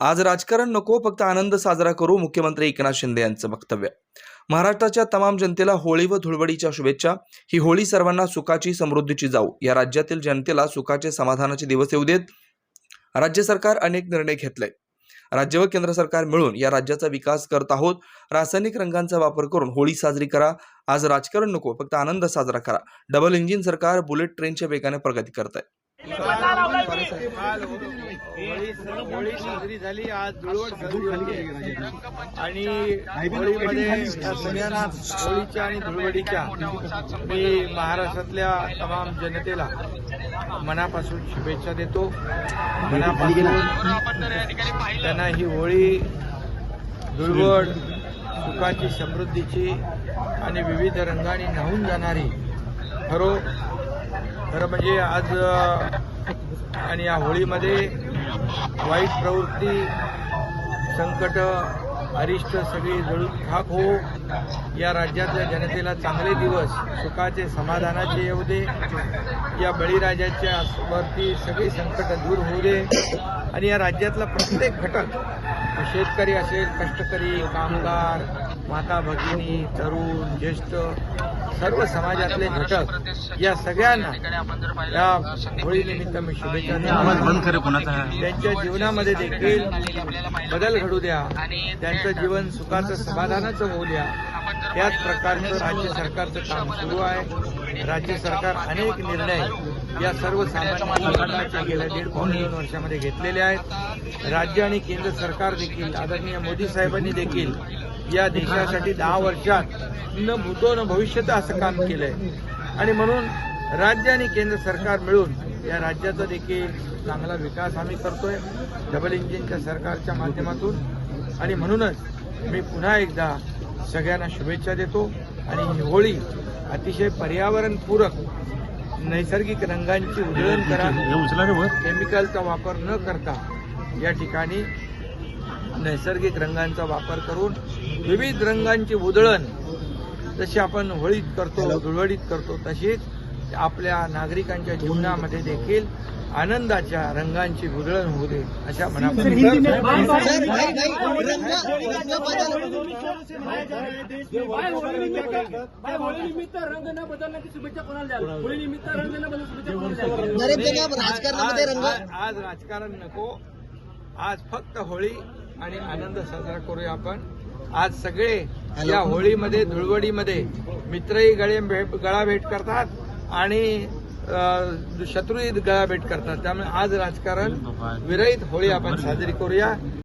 आज राजकारण नको फक्त आनंद साजरा करू मुख्यमंत्री एकनाथ शिंदे यांचं वक्तव्य. महाराष्ट्राच्या तमाम जनतेला होळी व धुळवडीच्या शुभेच्छा. ही होळी सर्वांना सुखाची समृद्धीची जाऊ. या राज्यातील जनतेला सुखाचे समाधानाचे दिवस येऊ देत राज्य सरकार अनेक निर्णय घेतले. राज्य व केंद्र सरकार मिळून या राज्याचा विकास करत आहोत. रासायनिक रंगांचा वापर करून होळी साजरी करा. आज राजकारण नको फक्त आनंद साजरा करा. डबल इंजिन सरकार बुलेट ट्रेनच्या वेगाने प्रगती करत आहे. होळी साजरी झाली आज धुळवड झाली आणि होळीमध्ये सगळ्यांना होळीच्या आणि धुळवडीच्या मी महाराष्ट्रातल्या तमाम जनतेला मनापासून शुभेच्छा देतो. मनापासून त्यांना ही होळी धुळवड सुखाची समृद्धीची आणि विविध रंगाने न्हावून जाणारी खरो खरं म्हणजे आज आणि या होळीमध्ये वाईट प्रवृत्ती संकट अरिष्ट सगळी जळून खाक हो. या राज्यातल्या जनतेला चांगले दिवस सुखाचे समाधानाचे येऊ दे. या बळीराजाच्या वरती सगळी संकट दूर होऊ दे. आणि या राज्यातला प्रत्येक घटक शेतकरी असेल कष्टकरी कामगार माता भगिनी तरुण ज्येष्ठ सर्व समाजातले घटक या सगळ्यांना या होळीनिमित्त मी शुभेच्छा त्यांच्या जीवनामध्ये देखील बदल घडू द्या. त्यांचं जीवन सुखाचं समाधानाचं होऊ द्या. त्याच प्रकारचं राज्य सरकारचं काम सुरू आहे. राज्य सरकार अनेक निर्णय या सर्वसामान्य गेल्या दीड दोन वर्षामध्ये घेतलेले आहेत. राज्य आणि केंद्र सरकार देखील आदरणीय मोदी साहेबांनी देखील या देशासाठी दहा वर्षात न भूतो न भविष्यत असं काम केलंय. आणि म्हणून राज्य आणि केंद्र सरकार मिळून या राज्याचा देखील चांगला विकास आम्ही करतोय डबल इंजिनच्या सरकारच्या माध्यमातून. आणि म्हणूनच मी पुन्हा एकदा सगळ्यांना शुभेच्छा देतो. आणि ही होळी अतिशय पर्यावरणपूरक नैसर्गिक रंगांची उधळण करा. केमिकलचा वापर न करता या ठिकाणी नैसर्गिक रंगांचा वापर करून विविध रंगांची उधळण जशी आपण होळीत करतो धुळवडीत करतो तशीच आपल्या नागरिकांच्या जीवनामध्ये देखील आनंदाच्या रंगांची उधळण होऊ दे अशा आज- आज राजकारण नको आज फक्त होळी आणि आनंद साजरा करूया आपण. आज सगळे या होळीमध्ये धुळवडीमध्ये मित्रही गळे भेट गळा भेट करतात आणि शत्रूही गळा भेट करतात. त्यामुळे आज राजकारण विरहित होळी आपण साजरी करूया.